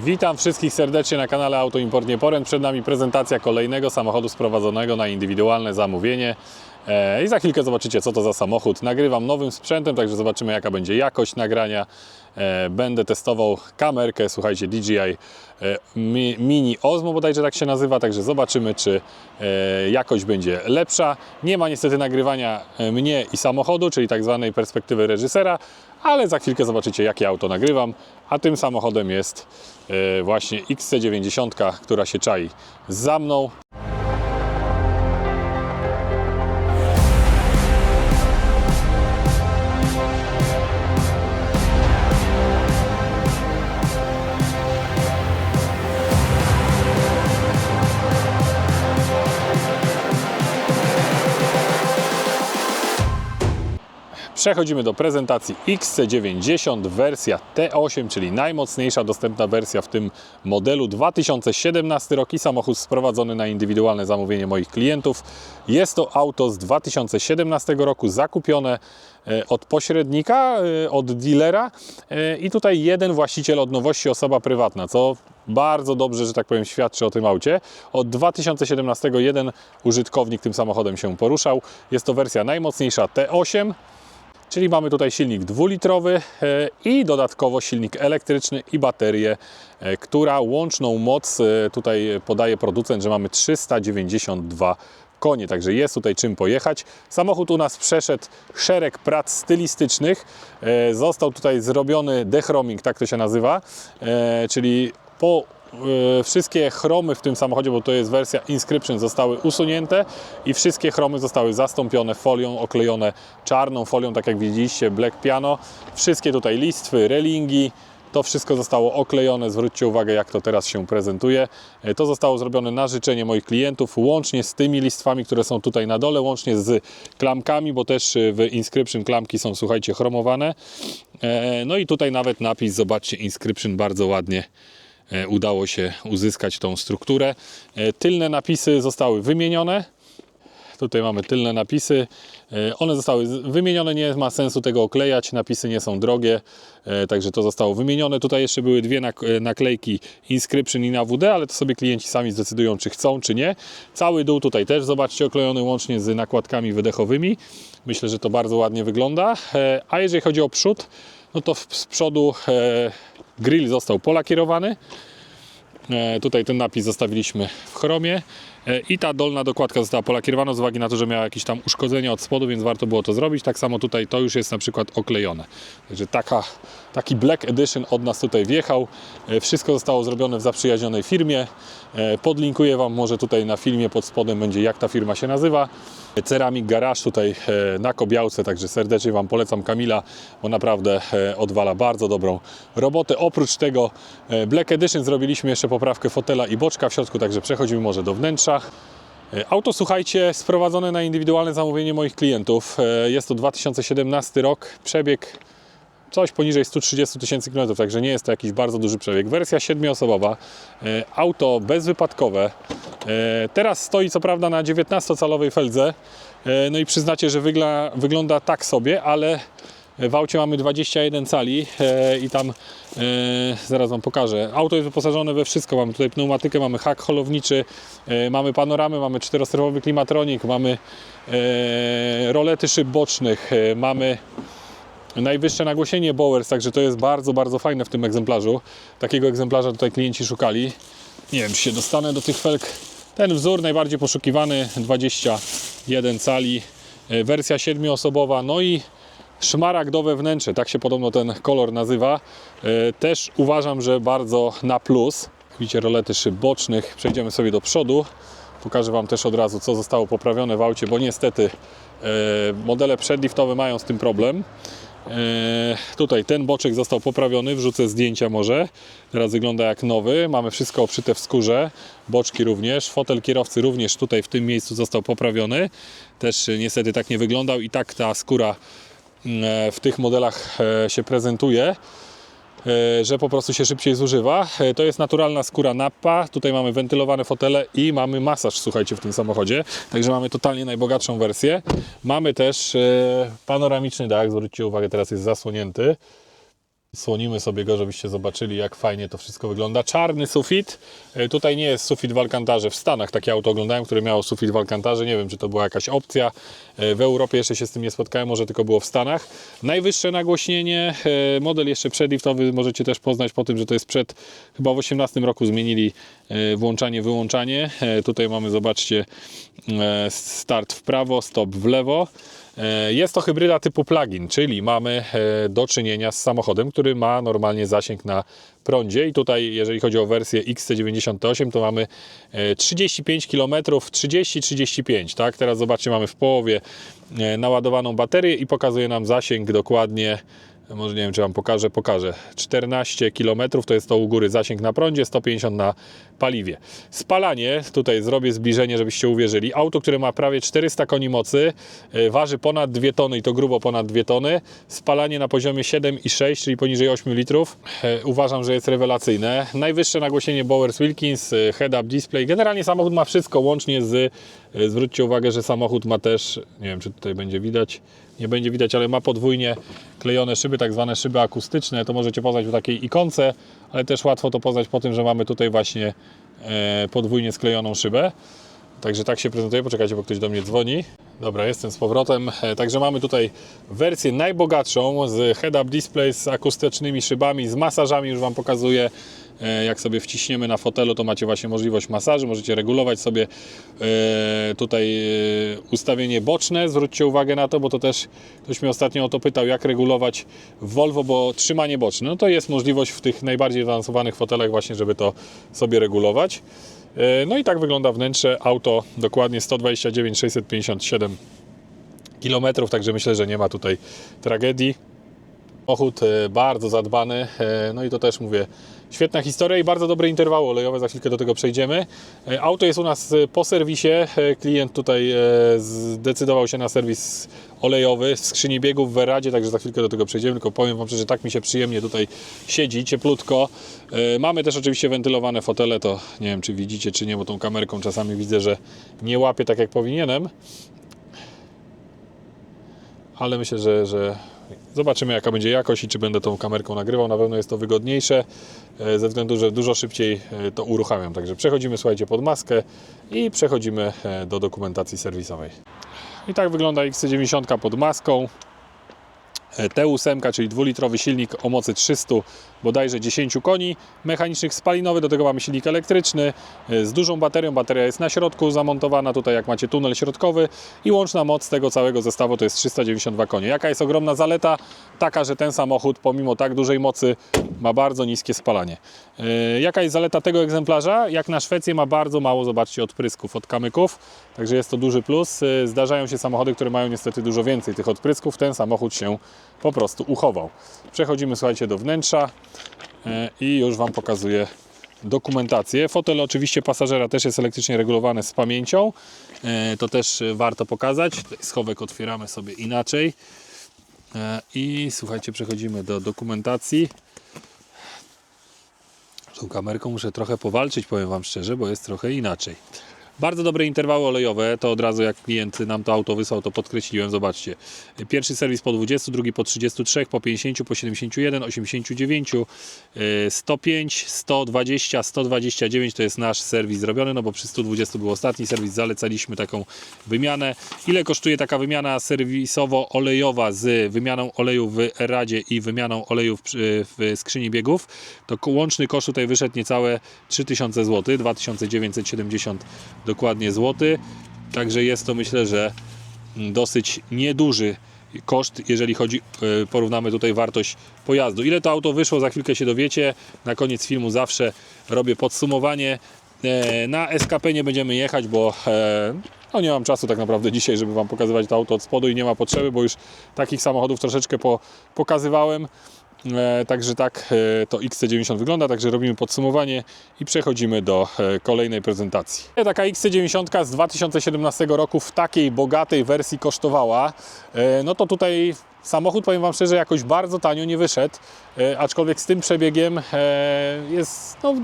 Witam wszystkich serdecznie na kanale Auto Import Nieporęt. Przed nami prezentacja kolejnego samochodu sprowadzonego na indywidualne zamówienie. E, I za chwilkę zobaczycie, co to za samochód. Nagrywam nowym sprzętem, także zobaczymy, jaka będzie jakość nagrania. E, Będę testował kamerkę, słuchajcie, DJI e, Mi- Mini Osmo, bodajże tak się nazywa, także zobaczymy, czy jakość będzie lepsza. Nie ma niestety nagrywania mnie i samochodu, czyli tak zwanej perspektywy reżysera, ale za chwilkę zobaczycie, jakie auto nagrywam. A tym samochodem jest e, właśnie XC90, która się czai za mną. Przechodzimy do prezentacji XC90 wersja T8, czyli najmocniejsza dostępna wersja w tym modelu 2017 rok i samochód sprowadzony na indywidualne zamówienie moich klientów. Jest to auto z 2017 roku zakupione e, od pośrednika, e, od dealera e, i tutaj jeden właściciel od nowości osoba prywatna, co bardzo dobrze, że tak powiem, świadczy o tym aucie. Od 2017 jeden użytkownik tym samochodem się poruszał. Jest to wersja najmocniejsza T8. Czyli mamy tutaj silnik dwulitrowy e, i dodatkowo silnik elektryczny i baterię, e, która łączną moc e, tutaj podaje producent, że mamy 392 konie, także jest tutaj czym pojechać. Samochód u nas przeszedł szereg prac stylistycznych. Został tutaj zrobiony dechroming, tak to się nazywa, czyli po wszystkie chromy w tym samochodzie, bo to jest wersja Inscription, zostały usunięte i wszystkie chromy zostały zastąpione folią, oklejone czarną folią, tak jak widzieliście, Black Piano. Wszystkie tutaj listwy, relingi, to wszystko zostało oklejone. Zwróćcie uwagę, jak to teraz się prezentuje. E, To zostało zrobione na życzenie moich klientów, łącznie z tymi listwami, które są tutaj na dole, łącznie z klamkami, bo też e, w Inscription klamki są, słuchajcie, chromowane. E, No i tutaj nawet napis, zobaczcie, Inscription bardzo ładnie e, udało się uzyskać tą strukturę. E, Tylne napisy zostały wymienione. Tutaj mamy tylne napisy. E, One zostały wymienione, nie ma sensu tego oklejać. Napisy nie są drogie, e, także to zostało wymienione. Tutaj jeszcze były dwie nak- e, naklejki Inscription i na WD, ale to sobie klienci sami zdecydują, czy chcą, czy nie. Cały dół tutaj też, zobaczcie, oklejony łącznie z nakładkami wydechowymi. Myślę, że to bardzo ładnie wygląda. E, A jeżeli chodzi o przód, no to z przodu e, grill został polakierowany. E, Tutaj ten napis zostawiliśmy w chromie i ta dolna dokładka została polakierowana z uwagi na to, że miała jakieś tam uszkodzenia od spodu, więc warto było to zrobić. Tak samo tutaj to już jest na przykład oklejone. Także taka, taki Black Edition od nas tutaj wjechał. E, Wszystko zostało zrobione w zaprzyjaźnionej firmie. E, Podlinkuję Wam może tutaj na filmie pod spodem będzie jak ta firma się nazywa. Ceramic Garage tutaj e, na Kobiałce, także serdecznie Wam polecam Kamila, bo naprawdę e, odwala bardzo dobrą robotę. Oprócz tego e, Black Edition zrobiliśmy jeszcze poprawkę fotela i boczka w środku, także przechodzimy może do wnętrza. E, Auto, słuchajcie, sprowadzone na indywidualne zamówienie moich klientów. E, Jest to 2017 rok, przebieg coś poniżej 130 tysięcy kilometrów, także nie jest to jakiś bardzo duży przebieg. Wersja siedmioosobowa, e, auto bezwypadkowe. Teraz stoi co prawda na 19-calowej feldze, no i przyznacie, że wygla, wygląda tak sobie, ale w aucie mamy 21 cali e, i tam e, zaraz Wam pokażę. Auto jest wyposażone we wszystko. Mamy tutaj pneumatykę, mamy hak holowniczy, e, mamy panoramy, mamy czterostrefowy klimatronik, mamy rolety szyb bocznych, mamy najwyższe nagłośnienie Bowers, także to jest bardzo, bardzo fajne w tym egzemplarzu. Takiego egzemplarza tutaj klienci szukali. Nie wiem, czy się dostanę do tych felg. Ten wzór najbardziej poszukiwany, 21 cali, wersja 7-osobowa, no i szmaragdowe wnętrze, tak się podobno ten kolor nazywa. E, Też uważam, że bardzo na plus. Widzicie rolety szyb bocznych. Przejdziemy sobie do przodu. Pokażę Wam też od razu, co zostało poprawione w aucie, bo niestety e, modele przedliftowe mają z tym problem. E, tutaj ten boczek został poprawiony, wrzucę zdjęcia może. Teraz wygląda jak nowy. Mamy wszystko obszyte w skórze, boczki również. Fotel kierowcy również tutaj w tym miejscu został poprawiony. Też niestety tak nie wyglądał i tak ta skóra w tych modelach e, się prezentuje. e, że po prostu się szybciej zużywa. E, To jest naturalna skóra nappa. Tutaj mamy wentylowane fotele i mamy masaż, słuchajcie, w tym samochodzie. Także mamy totalnie najbogatszą wersję. Mamy też e, panoramiczny dach. Zwróćcie uwagę, teraz jest zasłonięty. Słonimy sobie go, żebyście zobaczyli, jak fajnie to wszystko wygląda. Czarny sufit. E, Tutaj nie jest sufit w Alcantarze. W Stanach takie auto oglądałem, które miało sufit w Alcantarze. Nie wiem, czy to była jakaś opcja. E, W Europie jeszcze się z tym nie spotkałem, może tylko było w Stanach. Najwyższe nagłośnienie. e, Model jeszcze przedliftowy możecie też poznać po tym, że to jest przed, chyba w 18 roku zmienili włączanie, wyłączanie. Tutaj mamy, zobaczcie, start w prawo, stop w lewo. E, Jest to hybryda typu plug-in, czyli mamy e, do czynienia z samochodem, który ma normalnie zasięg na prądzie i tutaj jeżeli chodzi o wersję XC98 to mamy e, 35 km, 30-35, tak? Teraz zobaczcie, mamy w połowie e, naładowaną baterię i pokazuje nam zasięg dokładnie może nie wiem, czy Wam pokażę, pokażę. 14 km to jest to u góry zasięg na prądzie, 150 na paliwie. Spalanie, tutaj zrobię zbliżenie, żebyście uwierzyli. Auto, które ma prawie 400 koni mocy, e, waży ponad 2 tony i to grubo ponad 2 tony. Spalanie na poziomie 7,6, czyli poniżej 8 litrów. E, Uważam, że jest rewelacyjne. Najwyższe nagłośnienie Bowers Wilkins, e, head-up display. Generalnie samochód ma wszystko, łącznie z, zwróćcie uwagę, że samochód ma też, nie wiem, czy tutaj będzie widać, nie będzie widać, ale ma podwójnie klejone szyby, tak zwane szyby akustyczne. To możecie poznać w takiej ikonce, ale też łatwo to poznać po tym, że mamy tutaj właśnie e, podwójnie sklejoną szybę. Także tak się prezentuje. Poczekajcie, bo ktoś do mnie dzwoni. Dobra, jestem z powrotem. E, Także mamy tutaj wersję najbogatszą z head-up display z akustycznymi szybami, z masażami. Już Wam pokazuję. E, Jak sobie wciśniemy na fotelu, to macie właśnie możliwość masażu. Możecie regulować sobie e, tutaj e, ustawienie boczne. Zwróćcie uwagę na to, bo to też ktoś mnie ostatnio o to pytał, jak regulować Volvo, bo trzymanie boczne. No to jest możliwość w tych najbardziej zaawansowanych fotelach właśnie, żeby to sobie regulować. No i tak wygląda wnętrze. Auto dokładnie 129 657 km, także myślę, że nie ma tutaj tragedii. Samochód e, bardzo zadbany, e, no i to też mówię, świetna historia i bardzo dobre interwały olejowe, za chwilkę do tego przejdziemy. E, Auto jest u nas po serwisie, klient tutaj zdecydował się na serwis olejowy w skrzyni biegów w Weradzie, także za chwilkę do tego przejdziemy, tylko powiem Wam szczerze, tak mi się przyjemnie tutaj siedzi, cieplutko. Mamy też oczywiście wentylowane fotele, to nie wiem czy widzicie czy nie, bo tą kamerką czasami widzę, że nie łapię tak jak powinienem, ale myślę, że, że zobaczymy jaka będzie jakość i czy będę tą kamerką nagrywał. Na pewno jest to wygodniejsze e, ze względu, że dużo szybciej e, to uruchamiam. Także przechodzimy, słuchajcie, pod maskę i przechodzimy e, do dokumentacji serwisowej. I tak wygląda XC90 pod maską. E, T8, czyli dwulitrowy silnik o mocy 300 bodajże 10 koni mechanicznych, spalinowy, do tego mamy silnik elektryczny e, z dużą baterią, bateria jest na środku zamontowana, tutaj jak macie tunel środkowy i łączna moc tego całego zestawu to jest 392 konie. Jaka jest ogromna zaleta? Taka, że ten samochód pomimo tak dużej mocy ma bardzo niskie spalanie. E, Jaka jest zaleta tego egzemplarza? Jak na Szwecję ma bardzo mało, zobaczcie, odprysków od kamyków, także jest to duży plus. Zdarzają się samochody, które mają niestety dużo więcej tych odprysków, ten samochód się po prostu uchował. Przechodzimy, słuchajcie, do wnętrza e, i już Wam pokazuję dokumentację. Fotel oczywiście pasażera też jest elektrycznie regulowany z pamięcią. E, To też warto pokazać. Schowek otwieramy sobie inaczej. E, I słuchajcie, przechodzimy do dokumentacji. Tą kamerką muszę trochę powalczyć, powiem Wam szczerze, bo jest trochę inaczej. Bardzo dobre interwały olejowe, to od razu jak klient nam to auto wysłał, to podkreśliłem, zobaczcie. Pierwszy serwis po 20, drugi po 33, po 50, po 71, 89, e, 105, 120, 129 to jest nasz serwis zrobiony, no bo przy 120 był ostatni serwis, zalecaliśmy taką wymianę. Ile kosztuje taka wymiana serwisowo-olejowa z wymianą oleju w Radzie i wymianą oleju w, skrzyni biegów? To łączny koszt tutaj wyszedł niecałe 3000 zł, 2970 dokładnie złoty. Także jest to myślę, że dosyć nieduży koszt, jeżeli chodzi, e, porównamy tutaj wartość pojazdu. Ile to auto wyszło, za chwilkę się dowiecie. Na koniec filmu zawsze robię podsumowanie. E, Na SKP nie będziemy jechać, bo e, no nie mam czasu tak naprawdę dzisiaj, żeby Wam pokazywać to auto od spodu i nie ma potrzeby, bo już takich samochodów troszeczkę po, pokazywałem. E, Także tak e, to XC90 wygląda, także robimy podsumowanie i przechodzimy do e, kolejnej prezentacji. Taka XC90 z 2017 roku w takiej bogatej wersji kosztowała, no to tutaj samochód, powiem Wam szczerze, jakoś bardzo tanio nie wyszedł, aczkolwiek z tym przebiegiem jest no,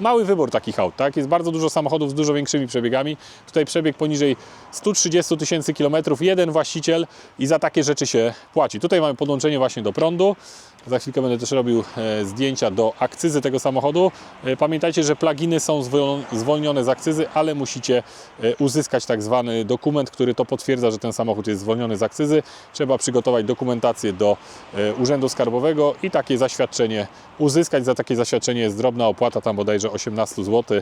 mały wybór takich aut, tak? Jest bardzo dużo samochodów z dużo większymi przebiegami. Tutaj przebieg poniżej 130 tysięcy kilometrów, jeden właściciel i za takie rzeczy się płaci. Tutaj mamy podłączenie właśnie do prądu. Za chwilkę będę też robił e, zdjęcia do akcyzy tego samochodu. E, Pamiętajcie, że pluginy są zwol- zwolnione z akcyzy, ale musicie e, uzyskać tak zwany dokument, który to potwierdza, że ten samochód jest zwolniony z akcyzy. Trzeba przygotować dokumentację do Urzędu Skarbowego i takie zaświadczenie uzyskać. Za takie zaświadczenie jest drobna opłata, tam bodajże 18 zł.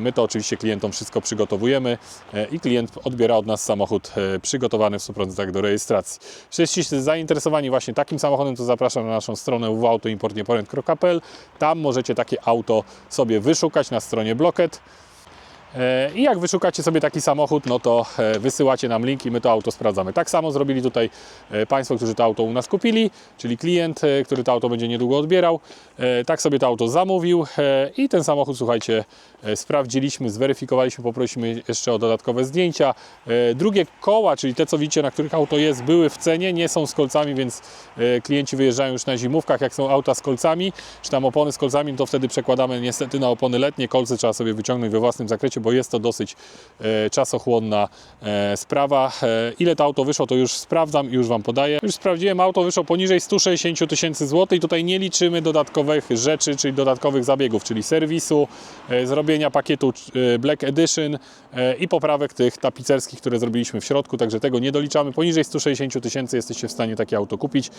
My to oczywiście klientom wszystko przygotowujemy e, i klient odbiera od nas samochód e, przygotowany w 100% do rejestracji. Jeśli jesteście zainteresowani właśnie takim samochodem, to zapraszam na naszą stronę www.autoimportnieporent.pl. Tam możecie takie auto sobie wyszukać na stronie Blocket. E, I jak wyszukacie sobie taki samochód, no to e, wysyłacie nam link i my to auto sprawdzamy. Tak samo zrobili tutaj e, Państwo, którzy to auto u nas kupili, czyli klient, który to auto będzie niedługo odbierał. Tak sobie to auto zamówił i ten samochód, słuchajcie, sprawdziliśmy, zweryfikowaliśmy, poprosiliśmy jeszcze o dodatkowe zdjęcia. Drugie koła, czyli te, co widzicie, na których auto jest, były w cenie, nie są z kolcami, więc klienci wyjeżdżają już na zimówkach. Jak są auta z kolcami, czy tam opony z kolcami, to wtedy przekładamy niestety na opony letnie. Kolce trzeba sobie wyciągnąć we własnym zakresie, bo jest to dosyć e, czasochłonna e, sprawa. E, ile to auto wyszło, to już sprawdzam i już Wam podaję. Już sprawdziłem, auto wyszło poniżej 160 000 tysięcy złotych. Tutaj nie liczymy dodatkowych rzeczy, czyli dodatkowych zabiegów, czyli serwisu, zrobienia pakietu Black Edition i poprawek tych tapicerskich, które zrobiliśmy w środku, także tego nie doliczamy. Poniżej 160 000 tysięcy jesteście w stanie takie auto kupić.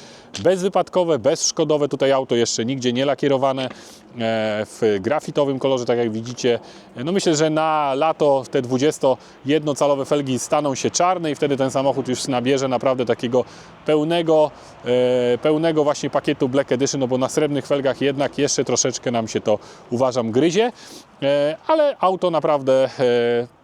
Bezwypadkowe, bezszkodowe, tutaj auto jeszcze nigdzie nie lakierowane, w grafitowym kolorze, tak jak widzicie. No myślę, że na lato te 21-calowe felgi staną się czarne i wtedy ten samochód już nabierze naprawdę takiego pełnego, e, pełnego właśnie pakietu Black Edition, no bo na srebrnych felgach jednak jeszcze troszeczkę nam się to uważam gryzie, e, ale auto naprawdę e,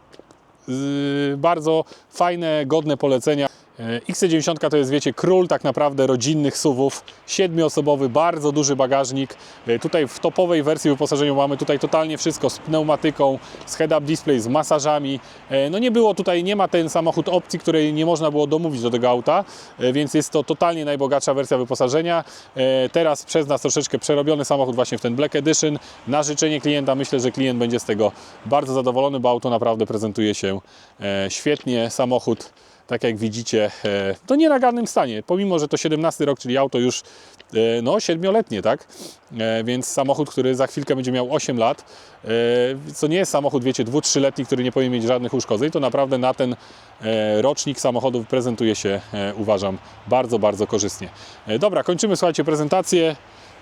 bardzo fajne, godne polecenia. E, XC90 to jest, wiecie, król tak naprawdę rodzinnych SUVów, siedmioosobowy, bardzo duży bagażnik. E, Tutaj w topowej wersji wyposażenia mamy tutaj totalnie wszystko z pneumatyką, z head-up display, z masażami. E, No nie było tutaj, nie ma ten samochód opcji, której nie można było domówić do tego auta, więc jest to totalnie najbogatsza wersja wyposażenia. Teraz przez nas troszeczkę przerobiony samochód właśnie w ten Black Edition. Na życzenie klienta myślę, że klient będzie z tego bardzo zadowolony, bo auto naprawdę prezentuje się świetnie. Samochód tak jak widzicie, e, to nie nagannym stanie, pomimo, że to 17 rok, czyli auto już e, no, 7-letnie, tak? E, Więc samochód, który za chwilkę będzie miał 8 lat, co nie jest samochód, wiecie, 2-3-letni, który nie powinien mieć żadnych uszkodzeń, to naprawdę na ten rocznik samochodów prezentuje się, uważam, bardzo, bardzo korzystnie. Dobra, kończymy, słuchajcie, prezentację.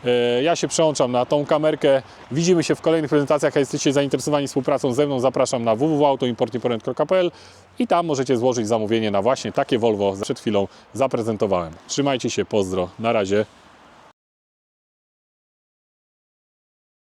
E, Ja się przełączam na tą kamerkę. Widzimy się w kolejnych prezentacjach. Jak jesteście zainteresowani współpracą ze mną, zapraszam na www.autoimportnieporent.pl i tam możecie złożyć zamówienie na właśnie takie Volvo, przed chwilą zaprezentowałem. Trzymajcie się, pozdro, na razie.